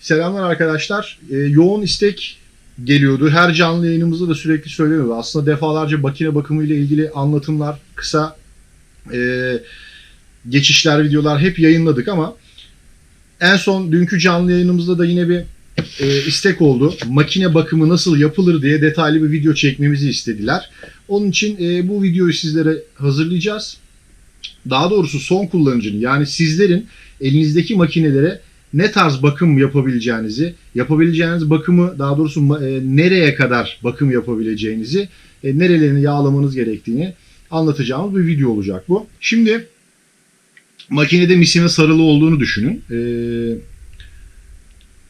Selamlar arkadaşlar. Ee, yoğun istek geliyordu. Her canlı yayınımızda da sürekli söyleniyordu. Aslında defalarca makine bakımı ile ilgili anlatımlar, kısa e, geçişler, videolar hep yayınladık ama en son dünkü canlı yayınımızda da yine bir e, istek oldu. Makine bakımı nasıl yapılır diye detaylı bir video çekmemizi istediler. Onun için e, bu videoyu sizlere hazırlayacağız. Daha doğrusu son kullanıcının yani sizlerin elinizdeki makinelere ne tarz bakım yapabileceğinizi, yapabileceğiniz bakımı daha doğrusu e, nereye kadar bakım yapabileceğinizi, e, nerelerini yağlamanız gerektiğini anlatacağımız bir video olacak bu. Şimdi makinede misine sarılı olduğunu düşünün. E,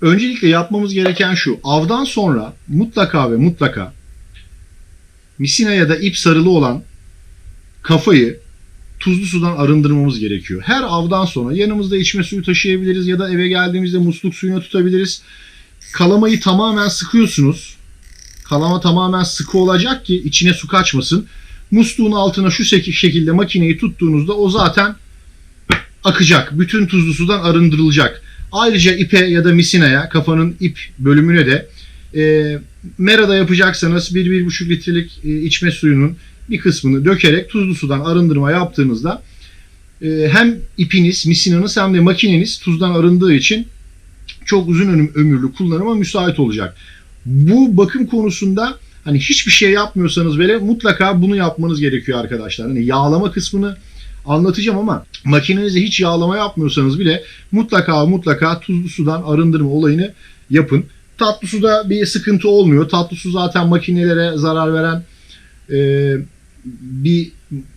öncelikle yapmamız gereken şu. Avdan sonra mutlaka ve mutlaka misina ya da ip sarılı olan kafayı tuzlu sudan arındırmamız gerekiyor. Her avdan sonra yanımızda içme suyu taşıyabiliriz ya da eve geldiğimizde musluk suyuna tutabiliriz. Kalamayı tamamen sıkıyorsunuz. Kalama tamamen sıkı olacak ki içine su kaçmasın. Musluğun altına şu şek- şekilde makineyi tuttuğunuzda o zaten akacak. Bütün tuzlu sudan arındırılacak. Ayrıca ipe ya da misinaya kafanın ip bölümüne de e, merada yapacaksanız 1-1,5 litrelik e, içme suyunun bir kısmını dökerek tuzlu sudan arındırma yaptığınızda e, hem ipiniz, misinanız hem de makineniz tuzdan arındığı için çok uzun ömür- ömürlü kullanıma müsait olacak. Bu bakım konusunda hani hiçbir şey yapmıyorsanız bile mutlaka bunu yapmanız gerekiyor arkadaşlar. Hani yağlama kısmını anlatacağım ama makinenize hiç yağlama yapmıyorsanız bile mutlaka mutlaka tuzlu sudan arındırma olayını yapın. Tatlı suda bir sıkıntı olmuyor. Tatlı su zaten makinelere zarar veren e, bir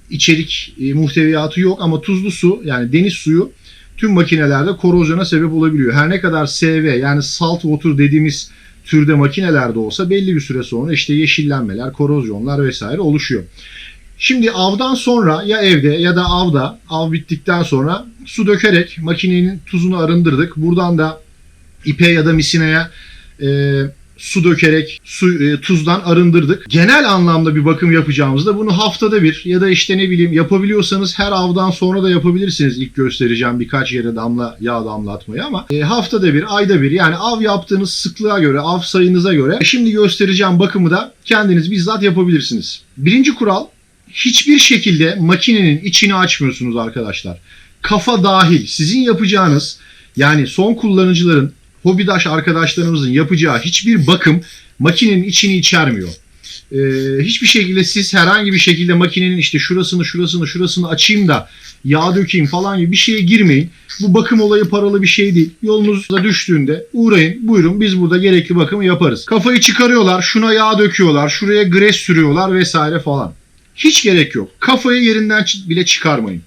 içerik e, muhteviyatı yok ama tuzlu su yani deniz suyu tüm makinelerde korozyona sebep olabiliyor. Her ne kadar SV yani salt water dediğimiz türde makinelerde olsa belli bir süre sonra işte yeşillenmeler, korozyonlar vesaire oluşuyor. Şimdi avdan sonra ya evde ya da avda av bittikten sonra su dökerek makinenin tuzunu arındırdık. Buradan da ipe ya da misineye e, su dökerek su e, tuzdan arındırdık. Genel anlamda bir bakım yapacağımızda bunu haftada bir ya da işte ne bileyim yapabiliyorsanız her avdan sonra da yapabilirsiniz. İlk göstereceğim birkaç yere damla yağ damlatmayı ama e, haftada bir, ayda bir yani av yaptığınız sıklığa göre, av sayınıza göre şimdi göstereceğim bakımı da kendiniz bizzat yapabilirsiniz. Birinci kural hiçbir şekilde makinenin içini açmıyorsunuz arkadaşlar. Kafa dahil sizin yapacağınız yani son kullanıcıların hobidaş arkadaşlarımızın yapacağı hiçbir bakım makinenin içini içermiyor. Ee, hiçbir şekilde siz herhangi bir şekilde makinenin işte şurasını şurasını şurasını açayım da yağ dökeyim falan gibi bir şeye girmeyin. Bu bakım olayı paralı bir şey değil. Yolunuza düştüğünde uğrayın buyurun biz burada gerekli bakımı yaparız. Kafayı çıkarıyorlar şuna yağ döküyorlar şuraya gres sürüyorlar vesaire falan. Hiç gerek yok. Kafayı yerinden bile çıkarmayın.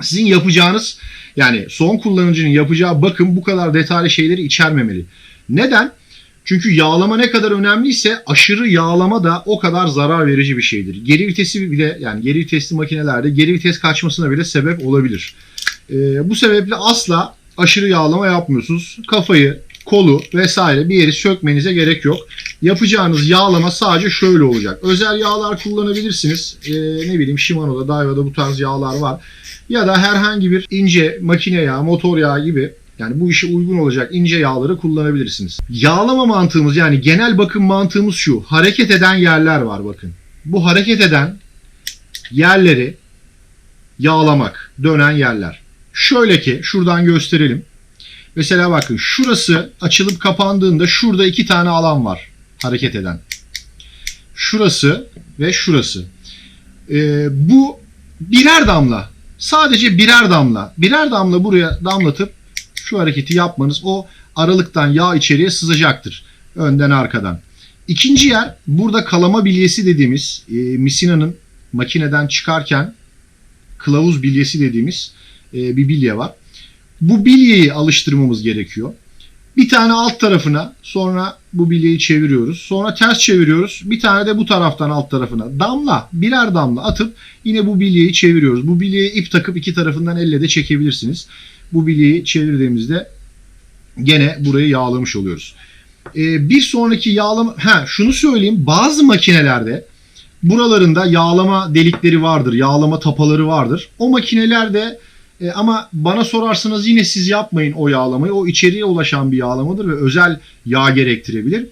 Sizin yapacağınız yani son kullanıcının yapacağı bakım bu kadar detaylı şeyleri içermemeli. Neden? Çünkü yağlama ne kadar önemliyse aşırı yağlama da o kadar zarar verici bir şeydir. Geri vitesi bile yani geri vitesli makinelerde geri vites kaçmasına bile sebep olabilir. Ee, bu sebeple asla aşırı yağlama yapmıyorsunuz. Kafayı, kolu vesaire bir yeri sökmenize gerek yok. Yapacağınız yağlama sadece şöyle olacak. Özel yağlar kullanabilirsiniz. Ee, ne bileyim Shimano'da, Daiwa'da bu tarz yağlar var. Ya da herhangi bir ince makine yağı, motor yağı gibi yani bu işe uygun olacak ince yağları kullanabilirsiniz. Yağlama mantığımız yani genel bakım mantığımız şu. Hareket eden yerler var bakın. Bu hareket eden yerleri yağlamak, dönen yerler. Şöyle ki şuradan gösterelim. Mesela bakın şurası açılıp kapandığında şurada iki tane alan var hareket eden. Şurası ve şurası. Ee, bu birer damla. Sadece birer damla. Birer damla buraya damlatıp şu hareketi yapmanız o aralıktan yağ içeriye sızacaktır. Önden arkadan. İkinci yer burada kalama bilyesi dediğimiz e, misinanın makineden çıkarken kılavuz bilyesi dediğimiz e, bir bilye var. Bu bilyeyi alıştırmamız gerekiyor. Bir tane alt tarafına sonra bu bilyeyi çeviriyoruz. Sonra ters çeviriyoruz. Bir tane de bu taraftan alt tarafına. Damla birer damla atıp yine bu bilyeyi çeviriyoruz. Bu bilyeye ip takıp iki tarafından elle de çekebilirsiniz. Bu bilyeyi çevirdiğimizde gene burayı yağlamış oluyoruz. Ee, bir sonraki yağlama... Ha şunu söyleyeyim. Bazı makinelerde buralarında yağlama delikleri vardır. Yağlama tapaları vardır. O makinelerde E, ama bana sorarsanız yine siz yapmayın o yağlamayı. O içeriye ulaşan bir yağlamadır ve özel yağ gerektirebilir.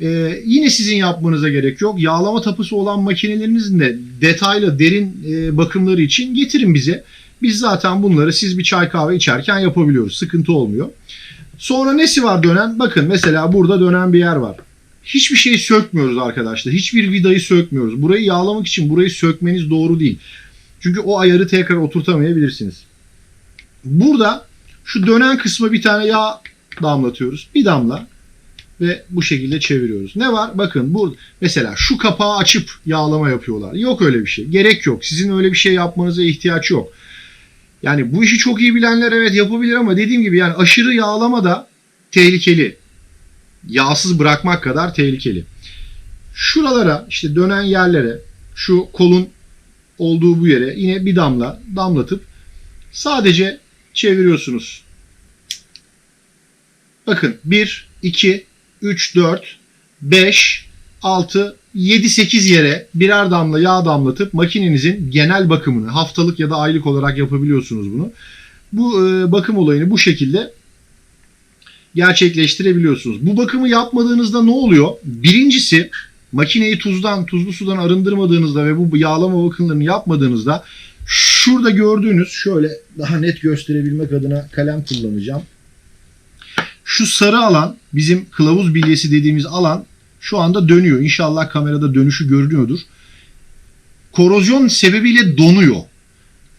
E, yine sizin yapmanıza gerek yok. Yağlama tapısı olan makinelerinizin de detaylı, derin e, bakımları için getirin bize. Biz zaten bunları siz bir çay kahve içerken yapabiliyoruz. Sıkıntı olmuyor. Sonra nesi var dönen? Bakın mesela burada dönen bir yer var. Hiçbir şeyi sökmüyoruz arkadaşlar. Hiçbir vidayı sökmüyoruz. Burayı yağlamak için burayı sökmeniz doğru değil. Çünkü o ayarı tekrar oturtamayabilirsiniz. Burada şu dönen kısma bir tane yağ damlatıyoruz. Bir damla ve bu şekilde çeviriyoruz. Ne var? Bakın burada mesela şu kapağı açıp yağlama yapıyorlar. Yok öyle bir şey. Gerek yok. Sizin öyle bir şey yapmanıza ihtiyaç yok. Yani bu işi çok iyi bilenler evet yapabilir ama dediğim gibi yani aşırı yağlama da tehlikeli. Yağsız bırakmak kadar tehlikeli. Şuralara işte dönen yerlere şu kolun olduğu bu yere yine bir damla damlatıp sadece çeviriyorsunuz. Bakın 1, 2, 3, 4, 5, 6, 7, 8 yere birer damla yağ damlatıp makinenizin genel bakımını haftalık ya da aylık olarak yapabiliyorsunuz bunu. Bu e, bakım olayını bu şekilde gerçekleştirebiliyorsunuz. Bu bakımı yapmadığınızda ne oluyor? Birincisi makineyi tuzdan, tuzlu sudan arındırmadığınızda ve bu yağlama bakımlarını yapmadığınızda şurada gördüğünüz şöyle daha net gösterebilmek adına kalem kullanacağım. Şu sarı alan bizim kılavuz bilyesi dediğimiz alan şu anda dönüyor. İnşallah kamerada dönüşü görünüyordur. Korozyon sebebiyle donuyor.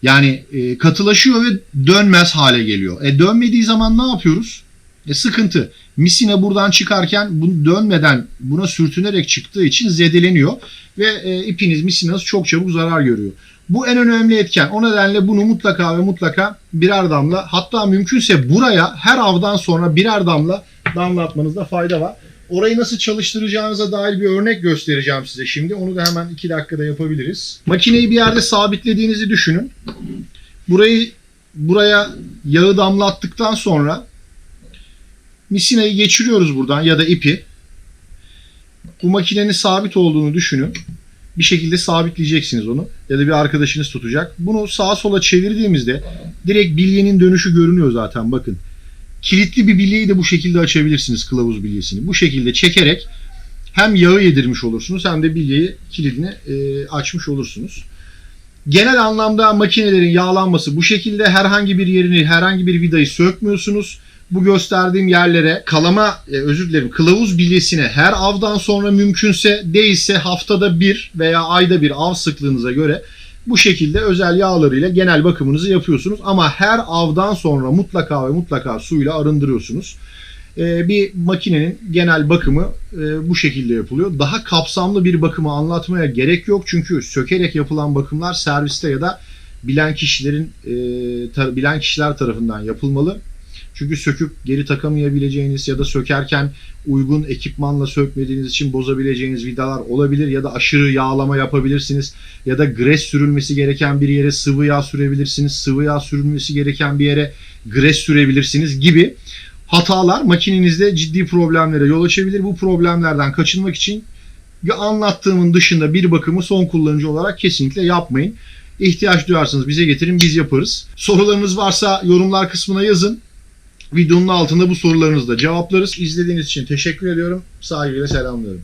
Yani e, katılaşıyor ve dönmez hale geliyor. E dönmediği zaman ne yapıyoruz? E sıkıntı. Misine buradan çıkarken bunu dönmeden buna sürtünerek çıktığı için zedeleniyor ve e, ipiniz misinası çok çabuk zarar görüyor. Bu en önemli etken. O nedenle bunu mutlaka ve mutlaka birer damla hatta mümkünse buraya her avdan sonra birer damla damlatmanızda fayda var. Orayı nasıl çalıştıracağınıza dair bir örnek göstereceğim size şimdi. Onu da hemen 2 dakikada yapabiliriz. Makineyi bir yerde sabitlediğinizi düşünün. Burayı buraya yağı damlattıktan sonra misinayı geçiriyoruz buradan ya da ipi. Bu makinenin sabit olduğunu düşünün. Bir şekilde sabitleyeceksiniz onu. Ya da bir arkadaşınız tutacak. Bunu sağa sola çevirdiğimizde direkt bilyenin dönüşü görünüyor zaten bakın. Kilitli bir bilyeyi de bu şekilde açabilirsiniz kılavuz bilyesini. Bu şekilde çekerek hem yağı yedirmiş olursunuz hem de bilyeyi kilidini e, açmış olursunuz. Genel anlamda makinelerin yağlanması bu şekilde herhangi bir yerini herhangi bir vidayı sökmüyorsunuz. Bu gösterdiğim yerlere kalama e, özür dilerim kılavuz bilyesine her avdan sonra mümkünse değilse haftada bir veya ayda bir av sıklığınıza göre bu şekilde özel yağlarıyla genel bakımınızı yapıyorsunuz. Ama her avdan sonra mutlaka ve mutlaka suyla arındırıyorsunuz. Ee, bir makinenin genel bakımı e, bu şekilde yapılıyor. Daha kapsamlı bir bakımı anlatmaya gerek yok. Çünkü sökerek yapılan bakımlar serviste ya da bilen kişilerin e, bilen kişiler tarafından yapılmalı. Çünkü söküp geri takamayabileceğiniz ya da sökerken uygun ekipmanla sökmediğiniz için bozabileceğiniz vidalar olabilir ya da aşırı yağlama yapabilirsiniz ya da gres sürülmesi gereken bir yere sıvı yağ sürebilirsiniz. Sıvı yağ sürülmesi gereken bir yere gres sürebilirsiniz gibi hatalar makinenizde ciddi problemlere yol açabilir. Bu problemlerden kaçınmak için anlattığımın dışında bir bakımı son kullanıcı olarak kesinlikle yapmayın. İhtiyaç duyarsanız bize getirin biz yaparız. Sorularınız varsa yorumlar kısmına yazın. Videonun altında bu sorularınızı da cevaplarız. İzlediğiniz için teşekkür ediyorum. Saygıyla selamlıyorum.